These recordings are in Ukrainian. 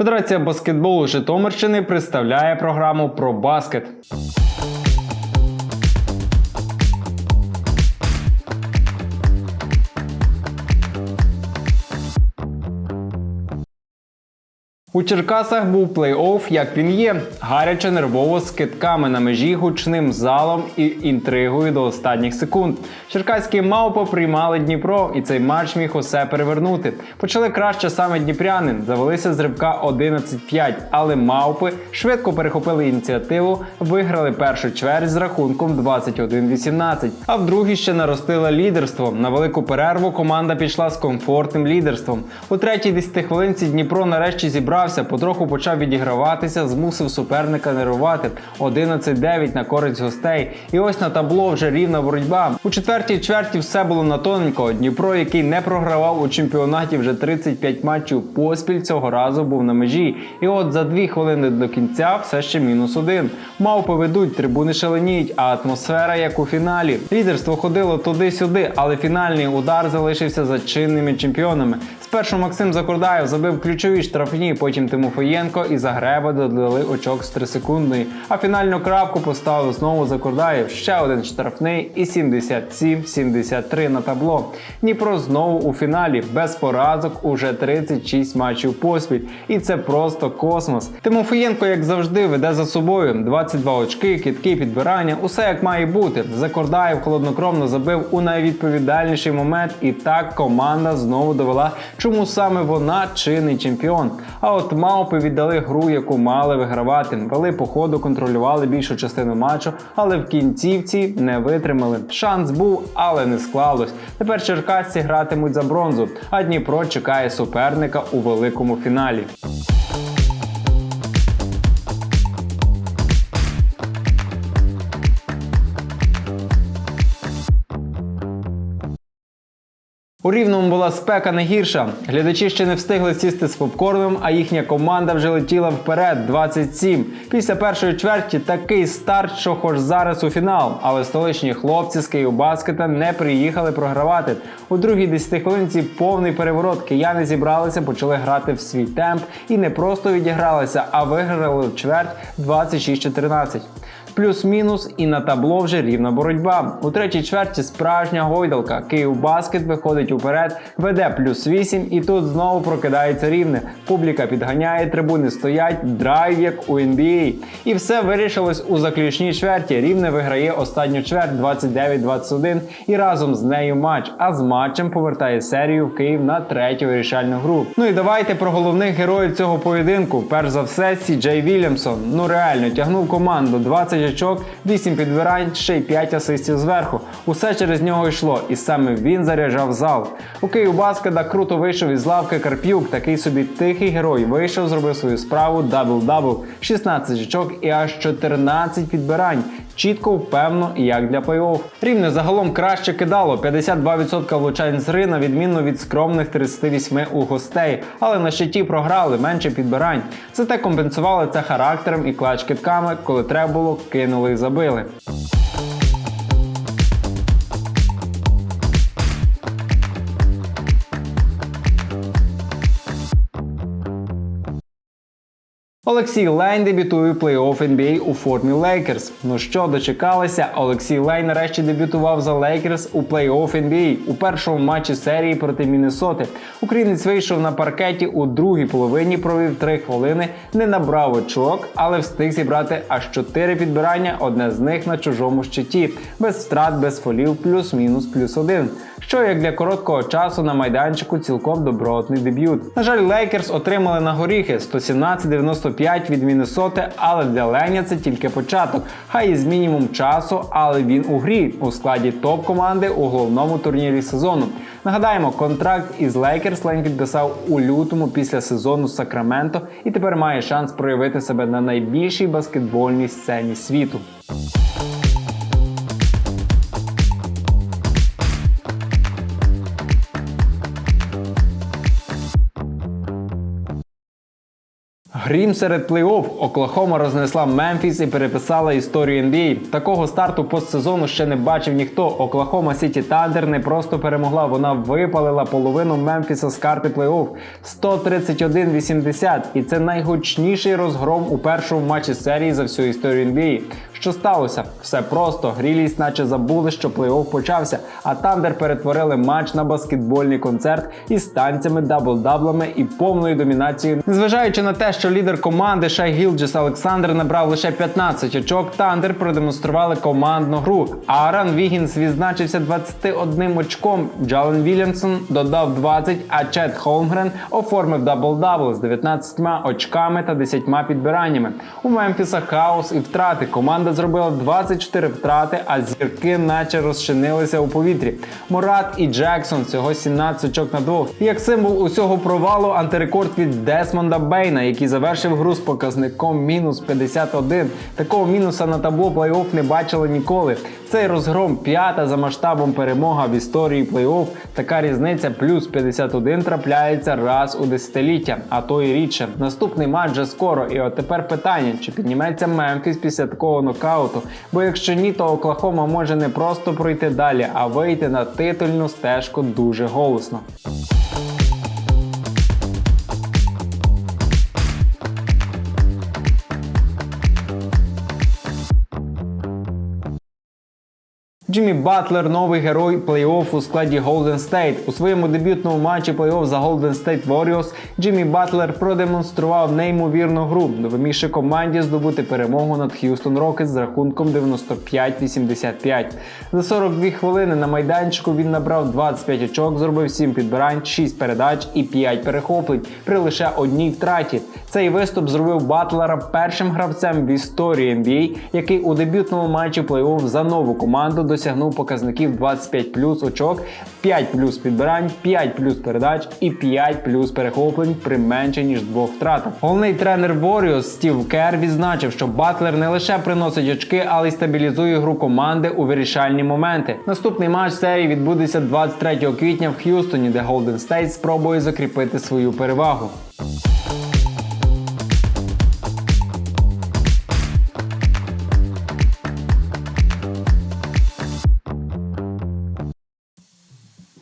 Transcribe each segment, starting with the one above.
Федерація баскетболу Житомирщини представляє програму про баскет. У Черкасах був плей-офф, як він є, гаряче нервово з китками на межі гучним залом і інтригою до останніх секунд. Черкаські мавпи приймали Дніпро, і цей матч міг усе перевернути. Почали краще саме дніпряни, завелися з рибка 11-5, але мавпи швидко перехопили ініціативу, виграли першу чверть з рахунком 21-18. А в другій ще наростила лідерство. На велику перерву команда пішла з комфортним лідерством. У третій 10 хвилинці Дніпро нарешті зібрався, потроху почав відіграватися, змусив суперника нервувати 11-9 на користь гостей. І ось на табло вже рівна боротьба. У четвертій чверті все було на тоненько. Дніпро, який не програвав у чемпіонаті вже 35 матчів поспіль, цього разу був на межі. І от за дві хвилини до кінця все ще мінус один. Мавпи ведуть, трибуни шаленіють, а атмосфера як у фіналі. Лідерство ходило туди-сюди, але фінальний удар залишився за чинними чемпіонами. Спершу Максим Закордаєв забив ключові штрафні, потім Тимофієнко і Загреба додали очок з 3-секундної. А фінальну крапку поставив знову Закордаєв. Ще один штрафний і 77-73 на табло. Дніпро знову у фіналі без поразок уже 36 матчів поспіль. І це просто космос. Тимофієнко, як завжди, веде за собою 22 очки, кітки, підбирання, усе як має бути. Закордаєв холоднокровно забив у найвідповідальніший момент, і так команда знову довела, чому саме вона чинний чемпіон. А от мавпи віддали гру, яку мали вигравати. Вели по ходу, контролювали більшу частину матчу, але в кінцівці не витримали. Шанс був, але не склалось. Тепер черкасці гратимуть за бронзу, а Дніпро чекає суперника у великому фіналі. У рівному була спека не гірша. Глядачі ще не встигли сісти з попкорном, а їхня команда вже летіла вперед 27. Після першої чверті такий старт, що хоч зараз у фінал. Але столичні хлопці з Київбаскета не приїхали програвати. У другій 10 хвилинці повний переворот. Кияни зібралися, почали грати в свій темп і не просто відігралися, а виграли в чверть 26-14. Плюс-мінус і на табло вже рівна боротьба. У третій чверті справжня гойдалка. Київбаскет виходить уперед, веде плюс 8 і тут знову прокидається рівне. Публіка підганяє, трибуни стоять, драйв як у NBA. І все вирішилось у заключній чверті. Рівне виграє останню чверть 29-21 і разом з нею матч. А з матчем повертає серію в Київ на третю вирішальну гру. Ну і давайте про головних героїв цього поєдинку. Перш за все, Сі Джей Вільямсон. Ну реально тягнув команду 20 очок, 8 підбирань, ще й 5 асистів зверху. Усе через нього йшло, і саме він заряджав зал. У Київбаскета круто вийшов із лавки Карп'юк, такий собі тихий герой. Вийшов, зробив свою справу дабл-дабл, 16 очок і аж 14 підбирань. Чітко, впевно, як для плей-офф. Рівне загалом краще кидало 52% влучань з гри, на відміну від скромних 38 у гостей. Але на щиті програли менше підбирань. Зате компенсували це характером і клач китками, коли треба було, кинули і забили. Олексій Лейн дебютує в плей-офф NBA у формі Лейкерс. Ну що, дочекалися? Олексій Лейн нарешті дебютував за Лейкерс у плей-офф NBA у першому матчі серії проти Міннесоти. Українець вийшов на паркеті у другій половині, провів 3 хвилини, не набрав очок, але встиг зібрати аж 4 підбирання, одне з них на чужому щиті, без втрат, без фолів, плюс-мінус, плюс один. Що як для короткого часу на майданчику цілком добротний дебют. На жаль, Лейкерс отримали на горіхи 117-95 від Міннесоти, але для Леня це тільки початок. Хай із мінімум часу, але він у грі у складі топ-команди у головному турнірі сезону. Нагадаємо, контракт із Лейкерс Лейн підписав у лютому після сезону Сакраменто і тепер має шанс проявити себе на найбільшій баскетбольній сцені світу. Грім серед плей-офф. Оклахома рознесла Мемфіс і переписала історію NBA. Такого старту постсезону ще не бачив ніхто. Оклахома Сіті Тандер не просто перемогла, вона випалила половину Мемфіса з карти плей-офф 131-80. І це найгучніший розгром у першому матчі серії за всю історію NBA. Що сталося? Все просто. Гріліс наче забули, що плей-офф почався, а Тандер перетворили матч на баскетбольний концерт із танцями, дабл-даблами і повною домінацією. Незважаючи на те, що лідер команди Шай Гілджес Олександр набрав лише 15 очок, Тандер продемонстрували командну гру. Аарон Вігінс відзначився 21 очком. Джален Вільямсон додав 20, а Чет Холмгрен оформив дабл-дабл з 19 очками та 10 підбираннями. У Мемфіса хаос і втрати. Команда зробила 24 втрати, а зірки наче розчинилися у повітрі. Мурат і Джексон всього 17 очок на двох. Як символ усього провалу антирекорд від Десмонда Бейна, який завершив гру з показником мінус 51. Такого мінуса на табло плей-офф не бачили ніколи. Цей розгром п'ята за масштабом перемога в історії плей-офф. Така різниця плюс 51 трапляється раз у десятиліття, а то і рідше. Наступний матч вже скоро. І от тепер питання: чи підніметься Мемфіс після такого нокауту? Бо якщо ні, то Оклахома може не просто пройти далі, а вийти на титульну стежку дуже голосно. Джиммі Батлер новий герой плей-офф у складі Golden State. У своєму дебютному матчі плей-офф за Golden State Warriors Джиммі Батлер продемонстрував неймовірну гру, допомігши команді здобути перемогу над Х'юстон Рокетс з рахунком 95-85. За 42 хвилини на майданчику він набрав 25 очок, зробив 7 підбирань, 6 передач і 5 перехоплень при лише одній втраті. Цей виступ зробив Батлера першим гравцем в історії NBA, який у дебютному матчі плей-офф за нову команду досягнув показників 25 плюс очок, 5 плюс підбирань, 5 плюс передач і 5 плюс перехоплень при менше ніж двох втратах. Головний тренер Warriors Стів Кер відзначив, що Батлер не лише приносить очки, але й стабілізує гру команди у вирішальні моменти. Наступний матч серії відбудеться 23 квітня в Х'юстоні, де Golden State спробує закріпити свою перевагу.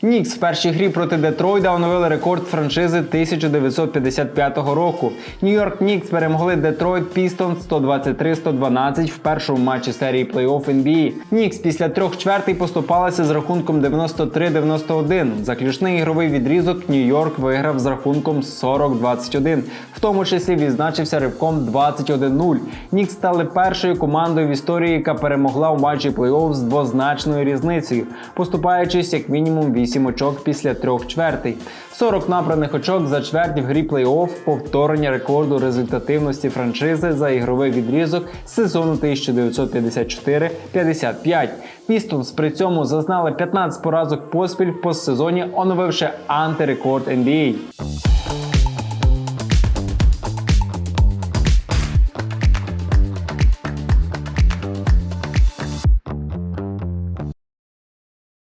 Нікс в першій грі проти Детройда оновили рекорд франшизи 1955 року. Нью-Йорк Нікс перемогли Детройт Пістон 123-112 в першому матчі серії плей-офф NBA. Нікс після трьох чвертей поступалися з рахунком 93-91. Заключний ігровий відрізок Нью-Йорк виграв з рахунком 40-21. В тому числі відзначився ривком 21-0. Нікс стали першою командою в історії, яка перемогла у матчі плей-офф з двозначною різницею, поступаючись як мінімум 8 очок після трьох чвертей. 40 набраних очок за чверть в грі плей-офф, повторення рекорду результативності франшизи за ігровий відрізок з сезону 1954-55. Пістонс при цьому зазнали 15 поразок поспіль в постсезоні, оновивши антирекорд NBA.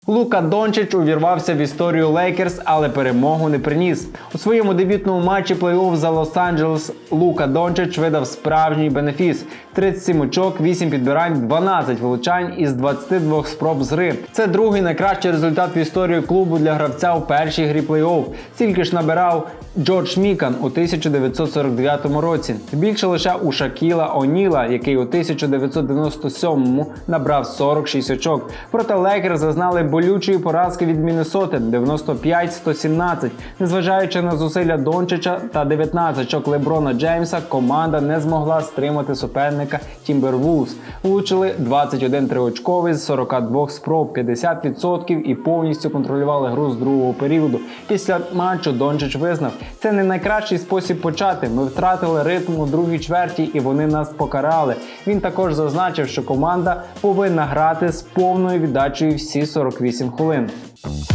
Лука Дончич увірвався в історію Лейкерс, але перемогу не приніс. У своєму дебютному матчі плей-офф за Лос-Анджелес Лука Дончич видав справжній бенефіс: 37 очок, 8 підбирань, 12 влучань із 22 спроб з гри. Це другий найкращий результат в історії клубу для гравця у першій грі плей-офф. Стільки ж набирав Джордж Мікан у 1949 році. Більше лише у Шакіла Оніла, який у 1997-му набрав 46 очок. Проте Лейкер зазнали болючої поразки від Міннесоти 95-117. Незважаючи на зусилля Дончича та 19 очок Леброна Джеймса, команда не змогла стримати суперника Тімбервулс. Влучили 21 триочковий з 42 спроб, 50% і повністю контролювали гру з другого періоду. Після матчу Дончич визнав, це не найкращий спосіб почати. Ми втратили ритм у другій чверті і вони нас покарали. Він також зазначив, що команда повинна грати з повною віддачею всі 48 хвилин.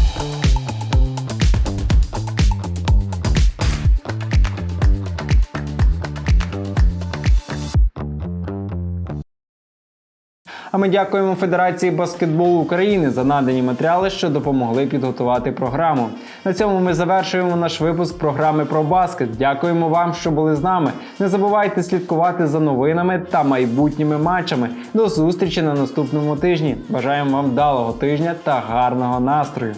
А ми дякуємо Федерації баскетболу України за надані матеріали, що допомогли підготувати програму. На цьому ми завершуємо наш випуск програми про баскет. Дякуємо вам, що були з нами. Не забувайте слідкувати за новинами та майбутніми матчами. До зустрічі на наступному тижні. Бажаємо вам вдалого тижня та гарного настрою.